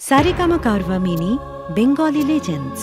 Saregama Carvaan mini Bengali legends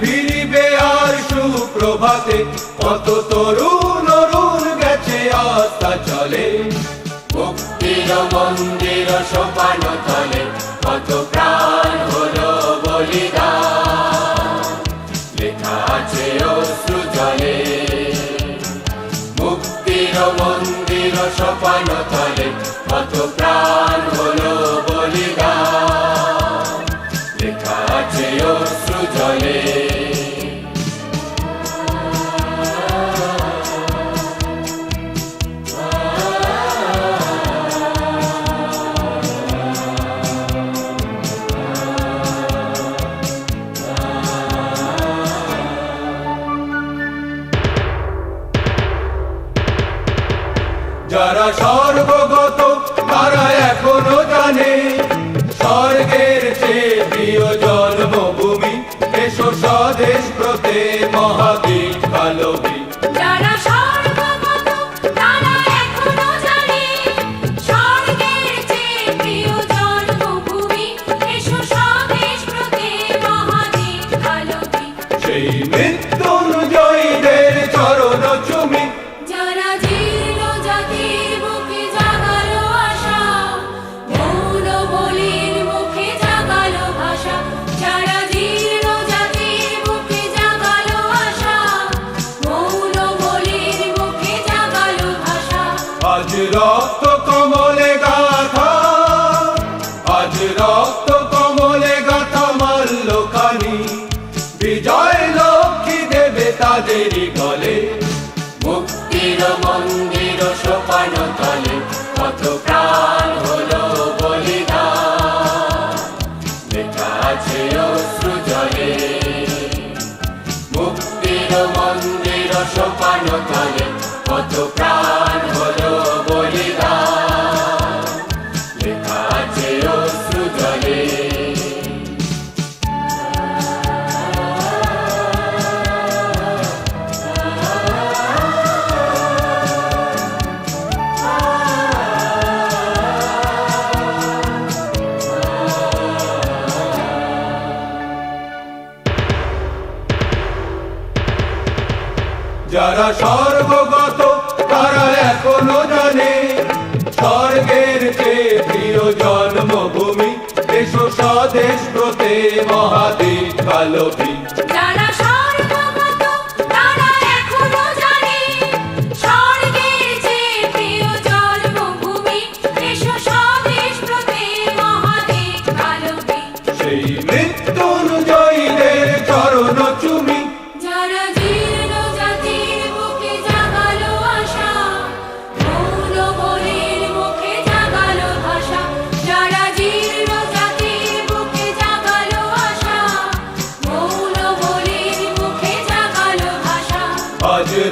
ফিরিবে আর সুপ্রভাতে। কত তরুণ অরুণ গেছে আস্থা চলে। মুক্তির মন্দির সোপান রক্ত কমলে গাথা। আজ রক্ত কমলে গাথা মাল্য খানি বিজয় লক্ষ্মী দেবে তাদেরই গলে। মুক্তির মন্দির সোপান তলে, কত প্রাণ হলো বলিদান। লেখা আছে যারা সর্বগত তারা এখনও জানে স্বর্গের চেয়ে প্রিয় জন্মভূমি দেশ স্বদেশ প্রতে মহাদেব কালবী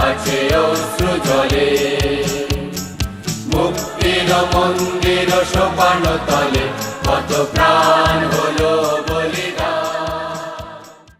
আছে অশ্রু জলে মুক্তির মন্দির সোপান তলে কত প্রাণ হলো